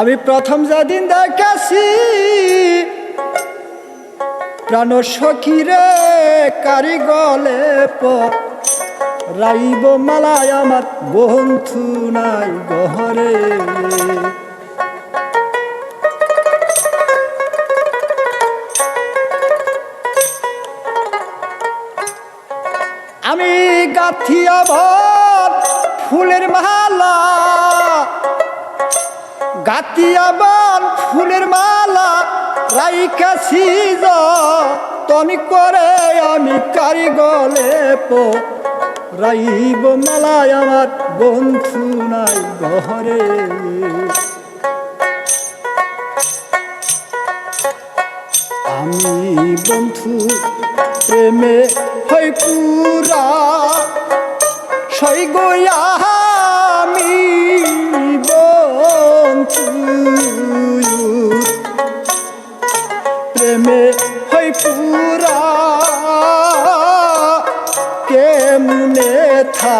আমি প্রথম যেদিন দেখাছি, প্রাণ সখীরে কারিগলে রাইব মালায় আমার বন্ধু নাই গহরে। আমি গাথিয়া ভর ফুলের মালা গাতিয়া বন ফুলের মালা রাইকাছি তনি করে আমি কারিগলে পো। রাইব মালায় আমার বন্ধু নাই ঘরে। আমি বন্ধু প্রেমে হই পুরা, সই গয়া কেমনে থা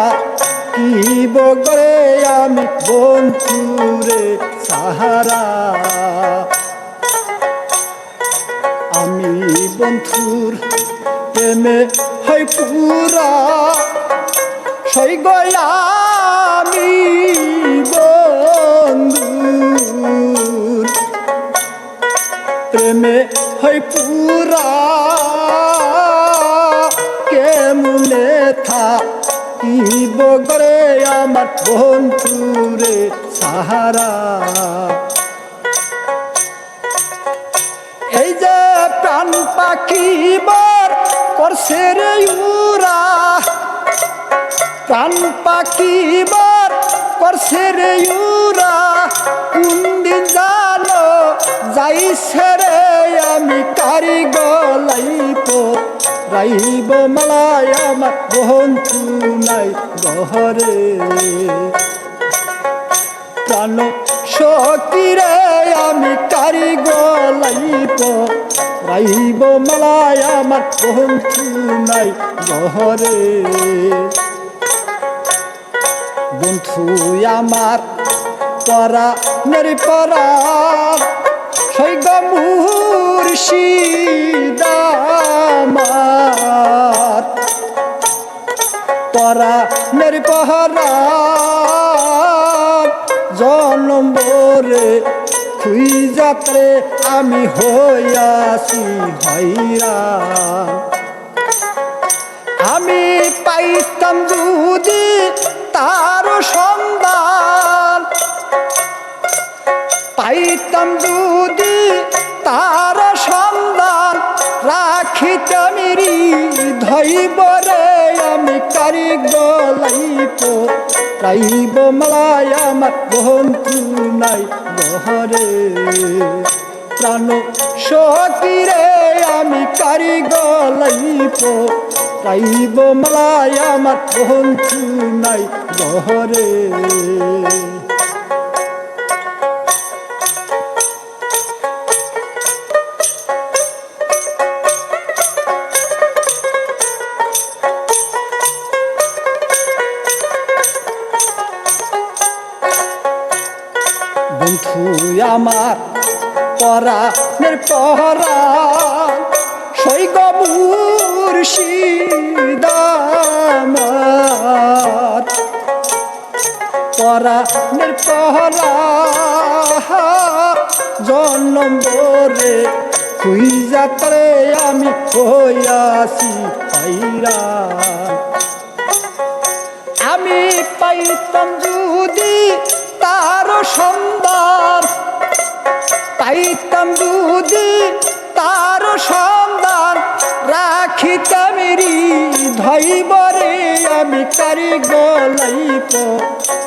কি বগরে আমি বন্ধুরে সাহারা। আমি বন্ধুর প্রেমে হই পুরা। সই গয়ামি বন্ধুর প্রেমে হই পুরা। কি বগরে আমার বন্ধুরে সাহারা। এই যে প্রাণ পাখি বর করছে রে উরা প্রাণ পাখি বর করছে রে উরা কোন দিন জানো, যাইছে রে আমি কারি গলাইব রাইব মালায় বন্ধু নাই গহরে। প্রাণ সকিরে আমি কারি গলাইব রাইব মালায় বন্ধু নাই গহরে। বন্ধু আমার, পরা মেরি পরা, সৈগ মুর্শিদামার পরা মেরি পহরা। জনম্বরে খুই যাত্রে আমি হইয়াছি হইরা আমি পাইতাম যদি তার সন্ধান, পাইতাম যদি তার সন্ধান রাখিতাম ধৈবরে আমি কারি গলাইব রাইব মালায় আমার বন্ধু নাই গহরে প্রাণ সকিরে আমি কারি গলাইব রাইব মালায় আমার বন্ধু নাই গহরে বন্ধু আমার, পরাণের পহরা সৈগ মুর্শিদামার পরাণের পহরা জন্মরে তুই যাত্রে আমি হইয়াছি পাইরা। আমি পাইতাম গলাইব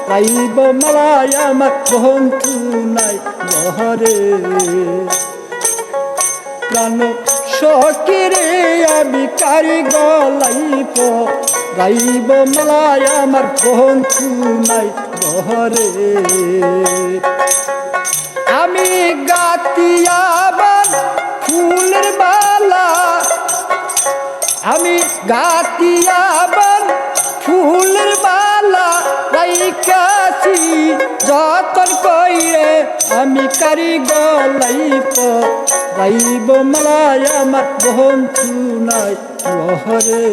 পাইব মালায় আমার বন্ধু নাই গহরে প্রাণ সকিরে আমি কারি গলাইব গাইব মালায় আমার বন্ধু নাই বহরে আমি গাতিয়াবান ফুলের মালা আমি গাতিয়াবান ফুলের বালা রাইকাছি যতন কইরে আমি কারি গলাই রাইব মালায় আমার বহন চুনাই লহরে